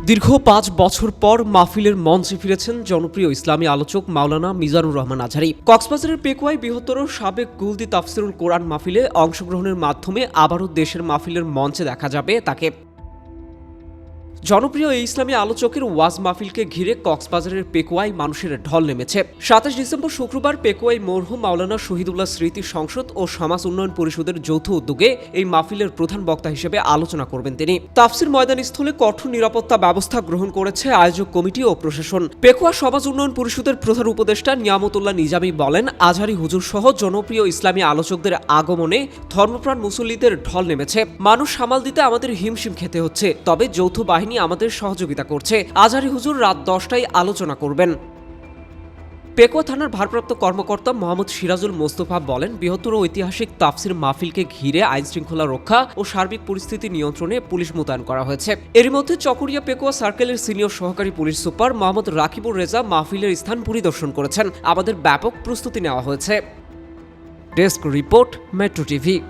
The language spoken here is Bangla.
দীর্ঘ পাঁচ বছর পর মাহফিলের মঞ্চে ফিরেছেন জনপ্রিয় ইসলামী আলোচক মাওলানা মিজানুর রহমান আঝারি কক্সবাজারের পেকুয়াই বৃহত্তর সাবেক গুলদি তাফসিরুল কোরআন মাহফিলে অংশগ্রহণের মাধ্যমে আবারও দেশের মাহফিলের মঞ্চে দেখা যাবে তাকে। জনপ্রিয় এই ইসলামী আলোচকের ওয়াজ মাহফিলকে ঘিরে কক্সবাজারের পেকুয়াই মানুষের ঢল নেমেছে। সাতাশ ডিসেম্বর শুক্রবার পেকুয়াই মরহুম মাওলানা শহীদুল্লাহ স্মৃতি সংসদ ও সমাজ উন্নয়ন পরিষদের যৌথ উদ্যোগে এই মাহফিলের প্রধান বক্তা হিসেবে আলোচনা করবেন তিনি। তাফসির ময়দান স্থলে কঠোর নিরাপত্তা ব্যবস্থা গ্রহণ করেছে আয়োজক কমিটি ও প্রশাসন। পেকুয়া সমাজ উন্নয়ন পরিষদের প্রধান উপদেষ্টা নিয়ামতুল্লাহ নিজামী বলেন, আজহারি হুজুর সহ জনপ্রিয় ইসলামী আলোচকদের আগমনে ধর্মপ্রাণ মুসল্লিদের ঢল নেমেছে। মানুষ সামাল দিতে আমাদের হিমশিম খেতে হচ্ছে, তবে যৌথ বাহিনী আমাদের সহযোগিতা করছে। আজহারি হুজুর রাত দশটায় আলোচনা করবেন। পেকুয়া থানার ভারপ্রাপ্ত কর্মকর্তা মোহাম্মদ সিরাজুল মোস্তফা বলেন, বৃহত্তর ঐতিহাসিক তাফসির মাহফিলকে ঘিরে আইন শৃঙ্খলা রক্ষা ও সার্বিক পরিস্থিতি নিয়ন্ত্রণে পুলিশ মোতায়েন করা হয়েছে। এরই মধ্যে চকরিয়া পেকুয়া সার্কেলের সিনিয়র সহকারী পুলিশ সুপার মোহাম্মদ রাকিবুর রেজা মাহফিলের স্থান পরিদর্শন করেছেন। আমাদের ব্যাপক প্রস্তুতি নেওয়া হয়েছে। Desk report, metro TV.